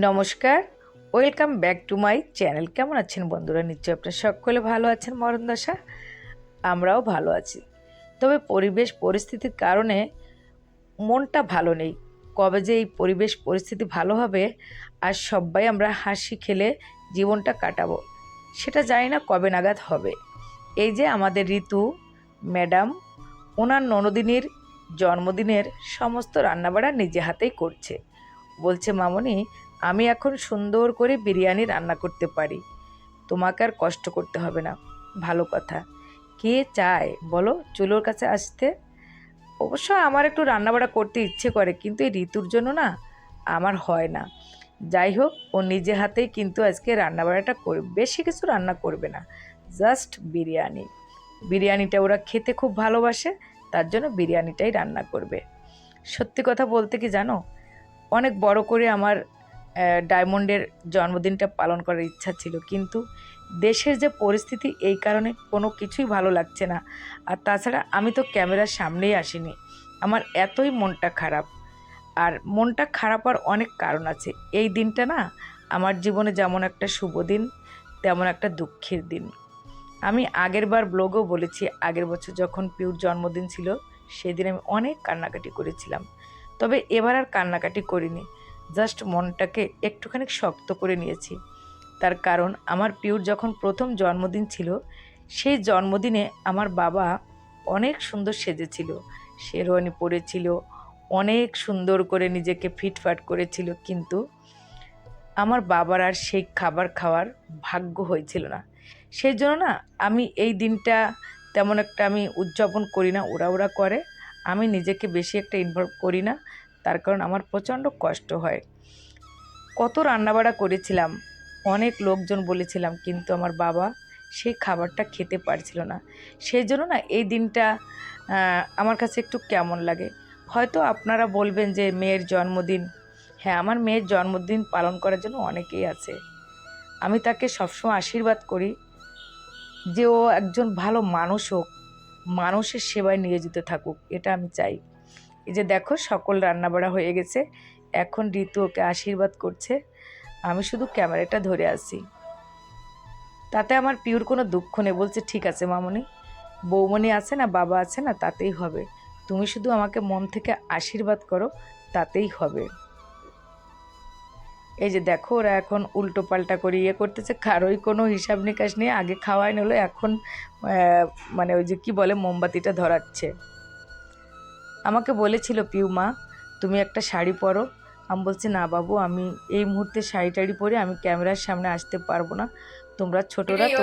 নমস্কার, welcome back to my channel. কেমন আছেন বন্ধুরা? নিশ্চয়ই আপনারা সকলে ভালো আছেন মরণ দশা। আমরাও ভালো আছি। তবে পরিবেশ পরিস্থিতির কারণে মনটা ভালো নেই। কবে যে এই পরিবেশ পরিস্থিতি ভালো হবে, আর সবাই আমরা হাসি খেলে জীবনটা কাটাবো, সেটা জানি না কবে নাগাদ হবে। এই যে আমাদের ঋতু, ম্যাডাম, ওনার ননদিনীর জন্মদিনের সমস্ত রান্নাবাড়া নিজে হাতেই করছে, বলছে মামনি আমি এখন সুন্দর করে বিরিয়ানি রান্না করতে পারি। তোমাকে আর কষ্ট করতে হবে না। ভালো কথা। কে চায়? বলো, চুলোর কাছে আসতে? অবশ্য আমার একটু রান্নাবাড়া করতে ইচ্ছে করে, কিন্তু এই ঋতুর জন্য না আমার হয় না। যাই হোক, ও নিজে হাতেই কিন্তু আজকে রান্নাবাড়াটা করবে বেশি কিছু রান্না করবে না। জাস্ট বিরিয়ানি। বিরিয়ানিটা ওরা খেতে খুব ভালোবাসে, তার জন্য বিরিয়ানিটাই রান্না করবে। সত্যি কথা বলতে কি জানো? অনেক বড় করে আমার ডায়মন্ডের জন্মদিনটা পালন করার ইচ্ছা ছিল। কিন্তু দেশের যে পরিস্থিতি, এই কারণে কোনো কিছুই ভালো লাগছে না। আর তাছাড়া আমি তো ক্যামেরার সামনেই আসিনি। আমার এতই মনটা খারাপ। আর মনটা খারাপ হওয়ার অনেক কারণ আছে। এই দিনটা না, আমার জীবনে যেমন একটা শুভ দিন, তেমন একটা দুঃখের দিন। আমি আগের বার ব্লগও বলেছি, আগের বছর যখন পিউর জন্মদিন ছিল, সেদিন আমি অনেক কান্নাকাটি করেছিলাম। তবে এবার আর কান্নাকাটি করিনি। জাস্ট মনটাকে একটুখানি শক্ত করে নিয়েছি। তার কারণ আমার পিউর যখন প্রথম জন্মদিন ছিল, সেই জন্মদিনে আমার বাবা অনেক সুন্দর সেজেছিল। শেরওয়ানি পরেছিল, অনেক সুন্দর করে নিজেকে ফিটফাট করেছিল, কিন্তু আমার বাবার আর সেই খাবার খাওয়ার ভাগ্য হয়েছিল না। সেই জন্য না, আমি এই দিনটা তেমন একটা আমি উদযাপন করি না, ওরা ওরা করে। আমি নিজেকে বেশি একটা ইনভলভ করি না। তার কারণ আমার প্রচণ্ড কষ্ট হয়। কত রান্নাবাড়া করেছিলাম, অনেক লোকজন বলেছিলাম, কিন্তু আমার বাবা সেই খাবারটা খেতে পারছিল না। সেই জন্য না এই দিনটা আমার কাছে একটু কেমন লাগে। হয়তো আপনারা বলবেন যে মেয়ের জন্মদিন হ্যাঁ আমার মেয়ের জন্মদিন পালন করার জন্য অনেকেই আছে। আমি তাকে সবসময় আশীর্বাদ করি যে ও একজন ভালো মানুষ হোক, মানুষের সেবায় নিয়োজিত থাকুক, এটা আমি চাই। এই যে দেখো সকল রান্না রান্নাবাড়া হয়ে গেছে। এখন ঋতু ওকে আশীর্বাদ করছে। আমি শুধু ক্যামেরাটা ধরে আছি। তাতে আমার পিওর কোনো দুঃখ নেই। বলছে, ঠিক আছে মামনি। বৌমনি আছে না, বাবা আছে না, তাতেই হবে। তুমি শুধু আমাকে মন থেকে আশীর্বাদ করো, তাতেই হবে। এই যে দেখো, ওরা এখন উল্টো পাল্টা করে ইয়ে করতেছে। কারোই কোনো হিসাব নিকাশ নেই। আগে খাওয়াই নিলো, এখন মানে ওই যে কি বলে, মোমবাতিটা ধরাচ্ছে। আমাকে বলেছিল পিউ মা তুমি একটা শাড়ি পরো। আমি বলছি না বাবু আমি এই মুহূর্তে শাড়ি টাড়ি পরে আমি ক্যামেরার সামনে আসতে পারব না। তোমরা ছোটরা তো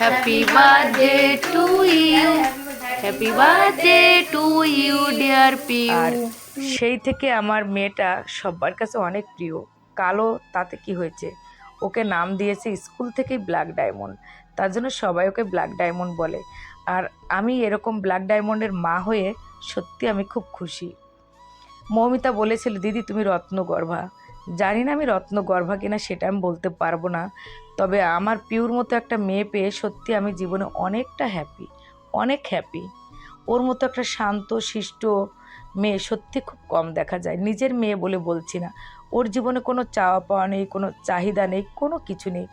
happy birthday to you happy birthday to you dear Piu সেই থেকে আমার মেয়েটা সবার কাছে অনেক প্রিয়। কালো তাতে কি হয়েছে? ওকে নাম দিয়েছে স্কুল থেকেই ব্ল্যাক ডায়মন্ড। তার জন্য সবাই ওকে ব্ল্যাক ডায়মন্ড বলে। আর আমি এরকম ব্ল্যাক ডায়মন্ডের মা হয়ে সত্যি আমি খুব খুশি। মৌমিতা বলেছিল, দিদি, তুমি রত্নগর্ভা। জানি না আমি রত্নগর্ভা কিনা, সেটা আমি বলতে পারব না। তবে আমার পিউর মতো একটা মেয়ে পেয়ে সত্যি আমি জীবনে অনেকটা হ্যাপি অনেক হ্যাপি ওর মতো একটা শান্ত, শিষ্ট মেয়ে সত্যি খুব কম দেখা যায়। নিজের মেয়ে বলে বলছি না। ওর জীবনে কোনো চাওয়া পাওয়া নেই কোনো চাহিদা নেই কোনো কিছু নেই।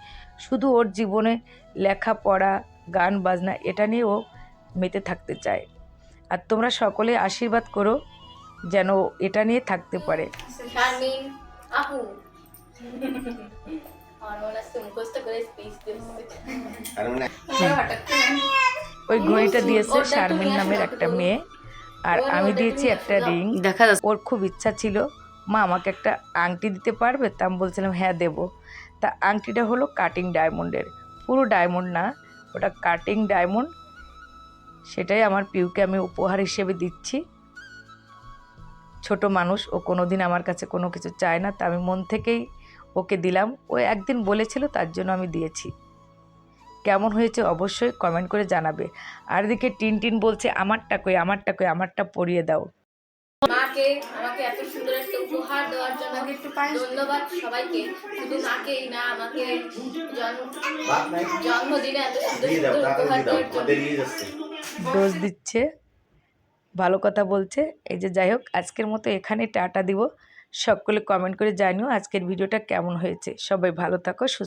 শুধু ওর জীবনে লেখাপড়া গান বাজনা এটা নিয়ে ও মেতে থাকতে চায়। আর তোমরা সকলে আশীর্বাদ করো যেন ও এটা নিয়ে থাকতে পারে। আপু ওই ঘড়িটা দিয়েছে শারমিন নামের একটা মেয়ে। আর আমি দিয়েছি একটা রিং দেখা যাচ্ছে। ওর খুব ইচ্ছা ছিল মা, আমাকে একটা আংটি দিতে পারবে? তা আমি বলছিলাম হ্যাঁ দেবো। তা আংটিটা হলো কাটিং ডায়মন্ডের পুরো ডায়মন্ড না, ওটা কাটিং ডায়মন্ড সেটাই আমার পিউকে আমি উপহার হিসেবে দিচ্ছি। ছোট মানুষ, ও কোনো দিন আমার কাছে কোনো কিছু চায় না, তা আমি মন থেকেই ওকে দিলাম। ও একদিন বলেছিল, তার জন্য আমি দিয়েছি। কেমন হয়েছে অবশ্যই কমেন্ট করে জানাবে। আর এদিকে টিন টিন বলছে, আমারটা কই আমারটা কই, আমারটা পরিয়ে দাও। মাকে, আমাকে এত সুন্দর উপহার দেওয়ার জন্য ধন্যবাদ সবাইকে। শুধু মাকেই না আমাকে জন্মদিনে এত সুন্দর উপহার দিয়ে দেওয়ার যাচ্ছে। ডোজ দিচ্ছে ভালো কথা বলছে। এই যে যাই হোক আজকের মতো এখানে টাটা দিব। সকলে কমেন্ট করে জানিও আজকের ভিডিওটা কেমন হয়েছে। সবাই ভালো থাকো সুস্থ